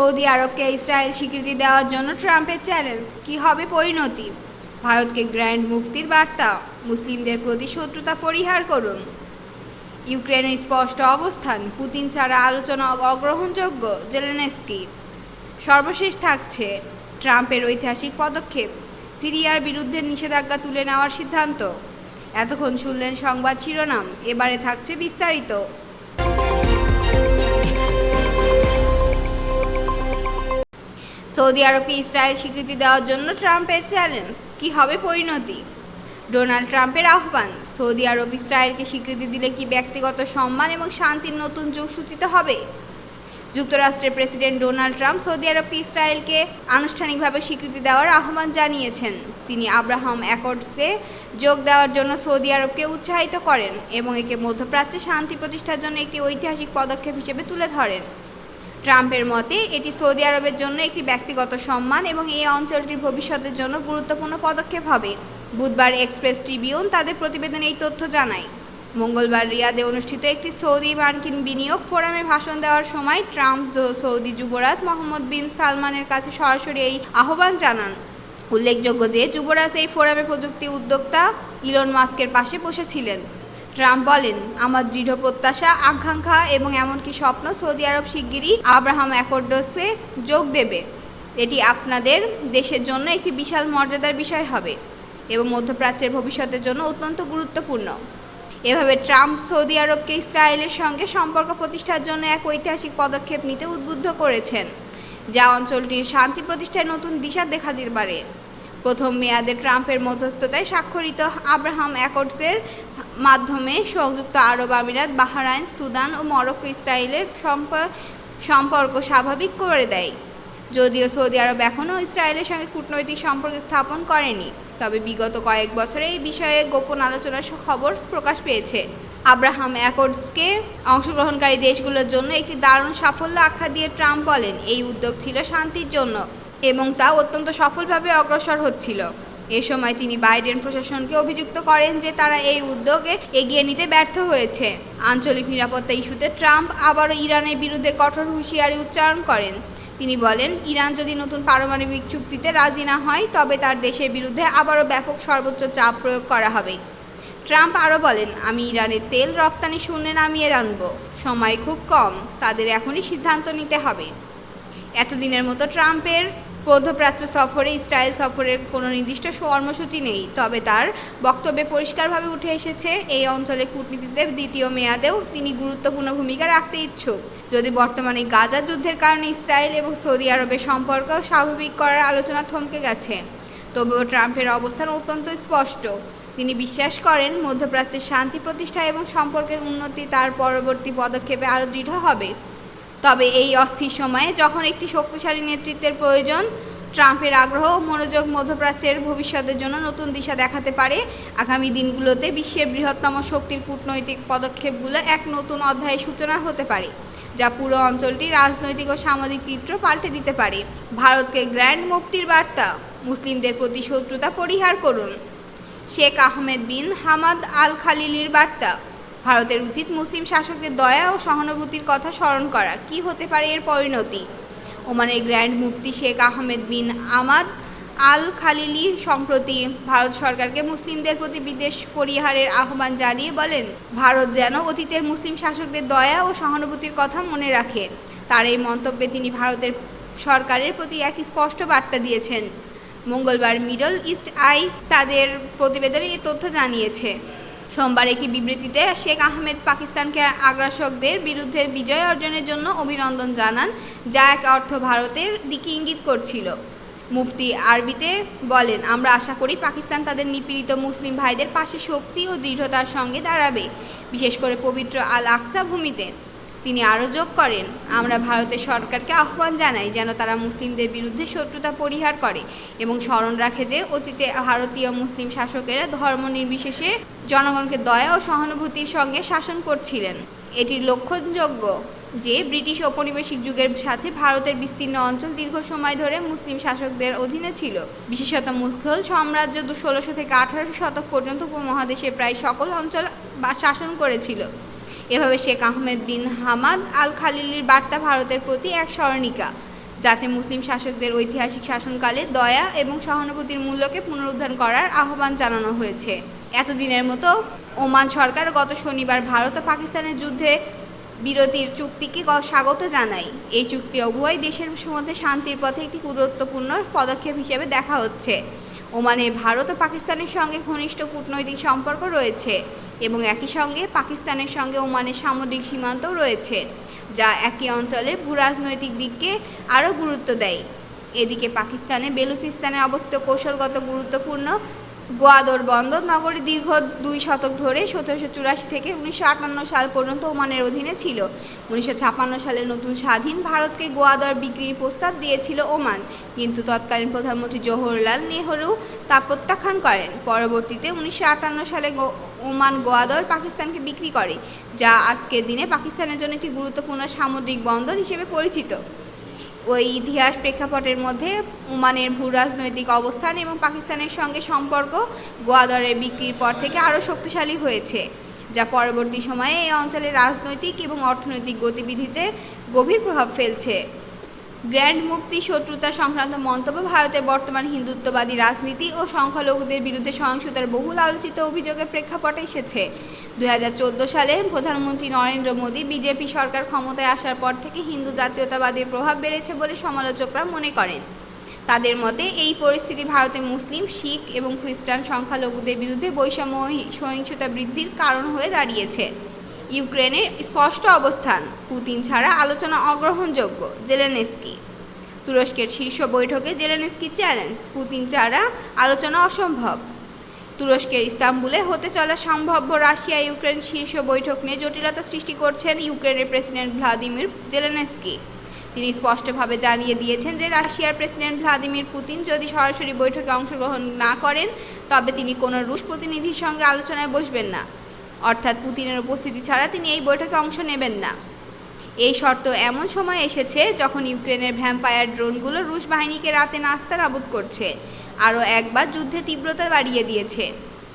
Saudi আরবকে Israel স্বীকৃতি দেওয়ার জন্য ট্রাম্পের চ্যালেঞ্জ। কি হবে পরিণতি? ভারতকে গ্র্যান্ড মুফতির বার্তা। মুসলিমদের প্রতি শত্রুতা পরিহার করুন। ইউক্রেনের স্পষ্ট অবস্থান। পুতিন ছাড়া আলোচনা অগ্রহণযোগ্য, জেলেনেস্কি। সর্বশেষ থাকছে ট্রাম্পের ঐতিহাসিক পদক্ষেপ, সিরিয়ার বিরুদ্ধে নিষেধাজ্ঞা তুলে নেওয়ার সিদ্ধান্ত। এতক্ষণ শুনলেন সংবাদ শিরোনাম। এবারে থাকছে বিস্তারিত। সৌদি আরবকে ইসরায়েল স্বীকৃতি দেওয়ার জন্য ট্রাম্পের চ্যালেঞ্জ। কি হবে পরিণতি? ডোনাল্ড ট্রাম্পের আহ্বান। সৌদি আরব ইসরায়েলকে স্বীকৃতি দিলে কি ব্যক্তিগত সম্মান এবং শান্তির নতুন যুগ সূচিত হবে? যুক্তরাষ্ট্রের প্রেসিডেন্ট ডোনাল্ড ট্রাম্প সৌদি আরবকে ইসরায়েলকে আনুষ্ঠানিকভাবে স্বীকৃতি দেওয়ার আহ্বান জানিয়েছেন। তিনি আব্রাহাম অ্যাকর্ডসে যোগ দেওয়ার জন্য সৌদি আরবকে উৎসাহিত করেন এবং একে মধ্যপ্রাচ্যে শান্তি প্রতিষ্ঠার জন্য একটি ঐতিহাসিক পদক্ষেপ হিসেবে তুলে ধরেন। ট্রাম্পের মতে, এটি সৌদি আরবের জন্য একটি ব্যক্তিগত সম্মান এবং এই অঞ্চলটির ভবিষ্যতের জন্য গুরুত্বপূর্ণ পদক্ষেপ হবে। বুধবার এক্সপ্রেস ট্রিবিউন তাদের প্রতিবেদনে এই তথ্য জানায়। মঙ্গলবার রিয়াদে অনুষ্ঠিত একটি সৌদি মার্কিন বিনিয়োগ ফোরামে ভাষণ দেওয়ার সময় ট্রাম্প সৌদি যুবরাজ মোহাম্মদ বিন সালমানের কাছে সরাসরি এই আহ্বান জানান। উল্লেখযোগ্য যে যুবরাজ এই ফোরামে প্রযুক্তি উদ্যোক্তা ইলন মাস্কের পাশে বসেছিলেন। ট্রাম্প বলেন, আমার দৃঢ় প্রত্যাশা, আকাঙ্ক্ষা এবং এমনকি স্বপ্ন সৌদি আরব শিগগিরই আব্রাহাম অ্যাকর্ডসে যোগ দেবে। এটি আপনাদের দেশের জন্য একটি বিশাল মর্যাদার বিষয় হবে এবং মধ্যপ্রাচ্যের ভবিষ্যতের জন্য অত্যন্ত গুরুত্বপূর্ণ। এভাবে ট্রাম্প সৌদি আরবকে ইসরায়েলের সঙ্গে সম্পর্ক প্রতিষ্ঠার জন্য এক ঐতিহাসিক পদক্ষেপ নিতে উদ্বুদ্ধ করেছেন, যা অঞ্চলটির শান্তি প্রতিষ্ঠায় নতুন দিশা দেখা দিতে পারে। প্রথম মেয়াদে ট্রাম্পের মধ্যস্থতায় স্বাক্ষরিত আব্রাহাম অ্যাকর্ডসের মাধ্যমে সংযুক্ত আরব আমিরাত, বাহরাইন, সুদান ও মরক্কো ইসরায়েলের সম্প- সম্পর্ক স্বাভাবিক করে দেয়। যদিও সৌদি আরব এখনও ইসরায়েলের সঙ্গে কূটনৈতিক সম্পর্ক স্থাপন করেনি, তবে বিগত কয়েক বছরে এই বিষয়ে গোপন আলোচনার খবর প্রকাশ পেয়েছে। আব্রাহাম অ্যাকর্ডসকে অংশগ্রহণকারী দেশগুলোর জন্য একটি দারুণ সাফল্য আখ্যা দিয়ে ট্রাম্প বলেন, এই উদ্যোগ ছিল শান্তির জন্য। এবং তা অত্যন্ত সফলভাবে অগ্রসর হচ্ছিল। এ সময় তিনি বাইডেন প্রশাসনকে অভিযুক্ত করেন যে তারা এই উদ্যোগে এগিয়ে নিতে ব্যর্থ হয়েছে। আঞ্চলিক নিরাপত্তা ইস্যুতে ট্রাম্প আবারও ইরানের বিরুদ্ধে কঠোর হুঁশিয়ারি উচ্চারণ করেন। তিনি বলেন, ইরান যদি নতুন পারমাণবিক চুক্তিতে রাজি না হয়, তবে তার দেশের বিরুদ্ধে আবারও ব্যাপক সর্বোচ্চ চাপ প্রয়োগ করা হবে। ট্রাম্প আরও বলেন, আমি ইরানের তেল রপ্তানি শূন্যে নামিয়ে আনব। সময় খুব কম। তাদের এখনই সিদ্ধান্ত নিতে হবে। এতদিনের মতো ট্রাম্পের মধ্যপ্রাচ্য সফরে ইসরায়েল সফরের কোনো নির্দিষ্ট কর্মসূচি নেই, তবে তার বক্তব্যে পরিষ্কারভাবে উঠে এসেছে, এই অঞ্চলে কূটনীতিতে দ্বিতীয় মেয়াদেও তিনি গুরুত্বপূর্ণ ভূমিকা রাখতে ইচ্ছুক। যদি বর্তমানে গাজা যুদ্ধের কারণে ইসরায়েল এবং সৌদি আরবের সম্পর্ক স্বাভাবিক করার আলোচনা থমকে গেছে, তবুও ট্রাম্পের অবস্থান অত্যন্ত স্পষ্ট। তিনি বিশ্বাস করেন মধ্যপ্রাচ্যের শান্তি প্রতিষ্ঠা এবং সম্পর্কের উন্নতি তার পরবর্তী পদক্ষেপে আরও দৃঢ় হবে। তবে এই অস্থির সময়ে যখন একটি শক্তিশালী নেতৃত্বের প্রয়োজন, ট্রাম্পের আগ্রহ মনোযোগ মধ্যপ্রাচ্যের ভবিষ্যতের জন্য নতুন দিশা দেখাতে পারে, আগামী দিনগুলোতে বিশ্বের বৃহত্তম শক্তির কূটনৈতিক পদক্ষেপগুলো এক নতুন অধ্যায়ের সূচনা হতে পারে, যা পুরো অঞ্চলটি রাজনৈতিক ও সামাজিক চিত্র পাল্টে দিতে পারে। ভারতকে গ্র্যান্ড মুক্তির বার্তা, মুসলিমদের প্রতি শত্রুতা পরিহার করুন। Sheikh Ahmed bin Hamad Al খালিলির বার্তা। ভারতের উচিত মুসলিম শাসকদের দয়া ও সহানুভূতির কথা স্মরণ করা। কি হতে পারে এর পরিণতি? ওমানের grand mufti Sheikh Ahmed bin Hamad al Khalili সম্প্রতি ভারত সরকারকে মুসলিমদের প্রতি বিদেশ পরিহারের আহ্বান জানিয়ে বলেন, ভারত যেন অতীতের মুসলিম শাসকদের দয়া ও সহানুভূতির কথা মনে রাখে। তার এই মন্তব্যে তিনি ভারতের সরকারের প্রতি এক স্পষ্ট বার্তা দিয়েছেন। মঙ্গলবার মিডল ইস্ট আই তাদের প্রতিবেদনে এই তথ্য জানিয়েছে। সোমবার একটি বিবৃতিতে শেখ আহমেদ পাকিস্তানকে আগ্রাসকদের বিরুদ্ধে বিজয় অর্জনের জন্য অভিনন্দন জানান, যা এক অর্থ ভারতের দিকে ইঙ্গিত করছিল। মুফতি আরবিতে বলেন, আমরা আশা করি পাকিস্তান তাদের নিপীড়িত মুসলিম ভাইদের পাশে শক্তি ও দৃঢ়তার সঙ্গে দাঁড়াবে, বিশেষ করে পবিত্র আল আকসা ভূমিতে। তিনি আরও যোগ করেন, আমরা ভারতের সরকারকে আহ্বান জানাই যেন তারা মুসলিমদের বিরুদ্ধে শত্রুতা পরিহার করে এবং স্মরণ রাখে যে অতীতে ভারতীয় মুসলিম শাসকেরা ধর্ম নির্বিশেষে জনগণকে দয়া ও সহানুভূতির সঙ্গে শাসন করছিলেন। এটির লক্ষণযোগ্য যে ব্রিটিশ ঔপনিবেশিক যুগের সাথে ভারতের বিস্তীর্ণ অঞ্চল দীর্ঘ সময় ধরে মুসলিম শাসকদের অধীনে ছিল। বিশেষত মুঘল সাম্রাজ্য ষোলোশো থেকে আঠারোশো শতক পর্যন্ত উপমহাদেশের প্রায় সকল অঞ্চল বা শাসন করেছিল। এভাবে Sheikh Ahmed bin Hamad Al খালিলির বার্তা ভারতের প্রতি এক স্মরণিকা, যাতে মুসলিম শাসকদের ঐতিহাসিক শাসনকালে দয়া এবং সহানুভূতির মূল্যকে পুনরুদ্ধার করার আহ্বান জানানো হয়েছে। এতদিনের মতো ওমান সরকার গত শনিবার ভারত ও পাকিস্তানের যুদ্ধে বিরতির চুক্তিকে স্বাগত জানায়। এই চুক্তি উভয় দেশের মধ্যে শান্তির পথে একটি গুরুত্বপূর্ণ পদক্ষেপ হিসেবে দেখা হচ্ছে। ওমানে ভারত ও পাকিস্তানের সঙ্গে ঘনিষ্ঠ কূটনৈতিক সম্পর্ক রয়েছে এবং একই সঙ্গে পাকিস্তানের সঙ্গে ওমানের সামুদ্রিক সীমান্তও রয়েছে, যা একই অঞ্চলের ভূরাজনৈতিক দিককে আরও গুরুত্ব দেয়। এদিকে পাকিস্তানের বেলুচিস্তানে অবস্থিত কৌশলগত গুরুত্বপূর্ণ গোয়াদর বন্দর নগরী দীর্ঘ দুই শতক ধরে সতেরোশো চুরাশি থেকে উনিশশো আটান্ন সাল পর্যন্ত ওমানের অধীনে ছিল। উনিশশো ছাপ্পান্ন সালে নতুন স্বাধীন ভারতকে গোয়াদর বিক্রির প্রস্তাব দিয়েছিল ওমান। কিন্তু তৎকালীন প্রধানমন্ত্রী জওহরলাল নেহরু তা প্রত্যাখ্যান করেন। পরবর্তীতে উনিশশো আটান্ন সালে ওমান গোয়াদর পাকিস্তানকে বিক্রি করে, যা আজকের দিনে পাকিস্তানের জন্য একটি গুরুত্বপূর্ণ সামুদ্রিক বন্দর হিসেবে পরিচিত। ওই ইতিহাস প্রেক্ষাপটের মধ্যে ওমানের ভূ রাজনৈতিক অবস্থান এবং পাকিস্তানের সঙ্গে সম্পর্ক গোয়াদরের বিক্রির পর থেকে আরও শক্তিশালী হয়েছে, যা পরবর্তী সময়ে এই অঞ্চলের রাজনৈতিক এবং অর্থনৈতিক গতিবিধিতে গভীর প্রভাব ফেলছে। গ্র্যান্ড মুক্তি, শত্রুতা সংক্রান্ত মন্তব্য ভারতের বর্তমান হিন্দুত্ববাদী রাজনীতি ও সংখ্যালঘুদের বিরুদ্ধে সহিংসতার বহুল আলোচিত অভিযোগের প্রেক্ষাপটে এসেছে। দু হাজার চোদ্দ সালে প্রধানমন্ত্রী নরেন্দ্র মোদী বিজেপি সরকার ক্ষমতায় আসার পর থেকে হিন্দু জাতীয়তাবাদের প্রভাব বেড়েছে বলে সমালোচকরা মনে করেন। তাদের মতে, এই পরিস্থিতি ভারতে মুসলিম, শিখ এবং খ্রিস্টান সংখ্যালঘুদের বিরুদ্ধে বৈষম্য সহিংসতা বৃদ্ধির কারণ হয়ে দাঁড়িয়েছে। ইউক্রেনের স্পষ্ট অবস্থান। পুতিন ছাড়া আলোচনা অগ্রহণযোগ্য, জেলেনস্কি। তুরস্কের শীর্ষ বৈঠকে জেলেনস্কি চ্যালেঞ্জ পুতিন ছাড়া আলোচনা অসম্ভব। তুরস্কের ইস্তাম্বুলে হতে চলা সম্ভাব্য রাশিয়া ইউক্রেন শীর্ষ বৈঠক নিয়ে জটিলতা সৃষ্টি করছেন ইউক্রেনের প্রেসিডেন্ট ভ্লাদিমির জেলেনস্কি। তিনি স্পষ্টভাবে জানিয়ে দিয়েছেন যে রাশিয়ার প্রেসিডেন্ট ভ্লাদিমির পুতিন যদি সরাসরি বৈঠকে অংশগ্রহণ না করেন, তবে তিনি কোনো রুশ প্রতিনিধির সঙ্গে আলোচনায় বসবেন না। অর্থাৎ পুতিনের উপস্থিতি ছাড়া তিনি এই বৈঠকে অংশ নেবেন না। এই শর্ত এমন সময় এসেছে যখন ইউক্রেনের ভ্যাম্পায়ার ড্রোনগুলো রুশ বাহিনীকে রাতে নাস্তা নাবুদ করছে, আরও একবার যুদ্ধে তীব্রতা বাড়িয়ে দিয়েছে।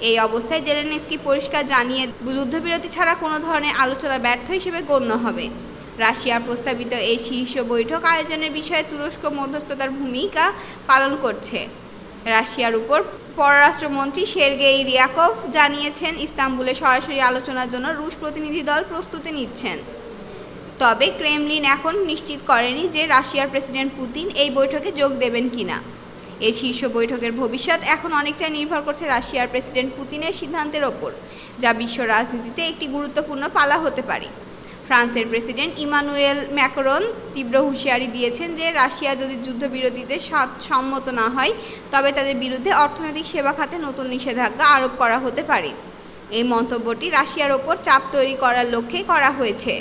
এই অবস্থায় জেলেনস্কি পরিষ্কার জানিয়ে, যুদ্ধবিরতি ছাড়া কোনো ধরনের আলোচনা ব্যর্থ হিসেবে গণ্য হবে। রাশিয়ার প্রস্তাবিত এই শীর্ষ বৈঠক আয়োজনের বিষয়ে তুরস্ক মধ্যস্থতার ভূমিকা পালন করছে। রাশিয়ার উপর পররাষ্ট্রমন্ত্রী সের্গেই রিয়াকভ জানিয়েছেন, ইস্তাম্বুলে সরাসরি আলোচনার জন্য রুশ প্রতিনিধি দল প্রস্তুতি নিচ্ছেন। তবে ক্রেমলিন এখন নিশ্চিত করেনি যে রাশিয়ার প্রেসিডেন্ট পুতিন এই বৈঠকে যোগ দেবেন কিনা। এই শীর্ষ বৈঠকের ভবিষ্যৎ এখন অনেকটা নির্ভর করছে রাশিয়ার প্রেসিডেন্ট পুতিনের সিদ্ধান্তের ওপর, যা বিশ্ব রাজনীতিতে একটি গুরুত্বপূর্ণ পালা হতে পারে। ফ্রান্সের প্রেসিডেন্ট ইমানুয়েল ম্যাকরন তীব্র হুঁশিয়ারি দিয়েছেন যে রাশিয়া যদি যুদ্ধবিরতিতে সম্মত না হয়, তবে তাদের বিরুদ্ধে অর্থনৈতিক সেবা খাতে নতুন নিষেধাজ্ঞা আরোপ করা হতে পারে। এই মন্তব্যটি রাশিয়ার ওপর চাপ তৈরি করার লক্ষ্যে করা হয়েছে।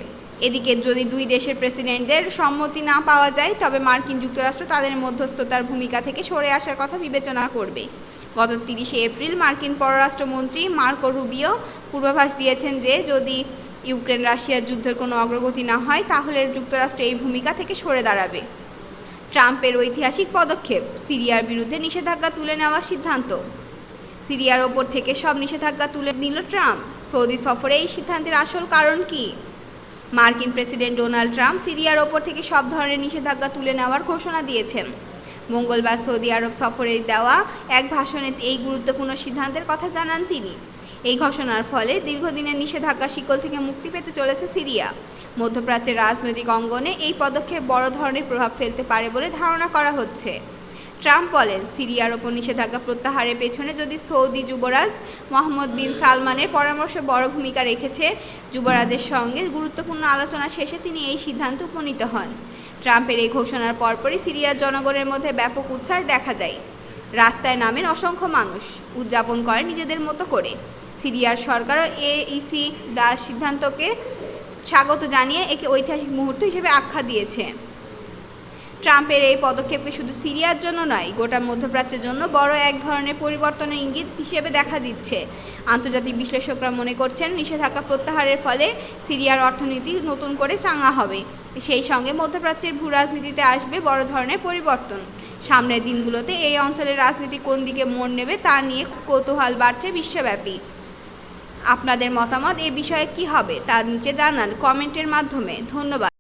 এদিকে যদি দুই দেশের প্রেসিডেন্টদের সম্মতি না পাওয়া যায়, তবে মার্কিন যুক্তরাষ্ট্র তাদের মধ্যস্থতার ভূমিকা থেকে সরে আসার কথা বিবেচনা করবে। গত তিরিশে এপ্রিল মার্কিন পররাষ্ট্রমন্ত্রী মার্কো রুবিও পূর্বাভাস দিয়েছেন যে যদি ইউক্রেন রাশিয়ার যুদ্ধের কোনো অগ্রগতি না হয়, তাহলে যুক্তরাষ্ট্র এই ভূমিকা থেকে সরে দাঁড়াবে। ট্রাম্পের ঐতিহাসিক পদক্ষেপ, সিরিয়ার বিরুদ্ধে নিষেধাজ্ঞা তুলে নেওয়ার সিদ্ধান্ত। সিরিয়ার ওপর থেকে সব নিষেধাজ্ঞা তুলে নিল ট্রাম্প। সৌদি সফরে এই সিদ্ধান্তের আসল কারণ কি? মার্কিন প্রেসিডেন্ট ডোনাল্ড ট্রাম্প সিরিয়ার ওপর থেকে সব ধরনের নিষেধাজ্ঞা তুলে নেওয়ার ঘোষণা দিয়েছেন। মঙ্গলবার সৌদি আরব সফরে দেওয়া এক ভাষণে এই গুরুত্বপূর্ণ সিদ্ধান্তের কথা জানান তিনি। এই ঘোষণার ফলে দীর্ঘদিনের নিষেধাজ্ঞা শিকল থেকে মুক্তি পেতে চলেছে সিরিয়া। মধ্যপ্রাচ্যের রাজনৈতিক অঙ্গনে এই পদক্ষেপ বড় ধরনের প্রভাব ফেলতে পারে বলে ধারণা করা হচ্ছে। ট্রাম্প বলেন, সিরিয়ার ওপর নিষেধাজ্ঞা প্রত্যাহারের পেছনে যদি সৌদি যুবরাজ মোহাম্মদ বিন সালমানের পরামর্শ বড় ভূমিকা রেখেছে, যুবরাজের সঙ্গে গুরুত্বপূর্ণ আলোচনা শেষে তিনি এই সিদ্ধান্তে উপনীত হন। ট্রাম্পের এই ঘোষণার পরপরই সিরিয়ার জনগণের মধ্যে ব্যাপক উচ্ছ্বাস দেখা যায়। রাস্তায় নামেন অসংখ্য মানুষ, উদযাপন করে নিজেদের মতো করে। সিরিয়ার সরকারও এইসি দাস সিদ্ধান্তকে স্বাগত জানিয়ে একে ঐতিহাসিক মুহূর্ত হিসেবে আখ্যা দিয়েছে। ট্রাম্পের এই পদক্ষেপকে শুধু সিরিয়ার জন্য নয়, গোটা মধ্যপ্রাচ্যের জন্য বড় এক ধরনের পরিবর্তনের ইঙ্গিত হিসেবে দেখা দিচ্ছে। আন্তর্জাতিক বিশ্লেষকরা মনে করছেন নিষেধাজ্ঞা প্রত্যাহারের ফলে সিরিয়ার অর্থনীতি নতুন করে চাঙা হবে। সেই সঙ্গে মধ্যপ্রাচ্যের ভূ রাজনীতিতে আসবে বড় ধরনের পরিবর্তন। সামনের দিনগুলোতে এই অঞ্চলের রাজনীতি কোন দিকে মোড় নেবে তা নিয়ে কৌতূহল বাড়ছে বিশ্বব্যাপী। আপনাদের মতামত এ বিষয়ে কি হবে তা নিচে জানান কমেন্টের মাধ্যমে। ধন্যবাদ।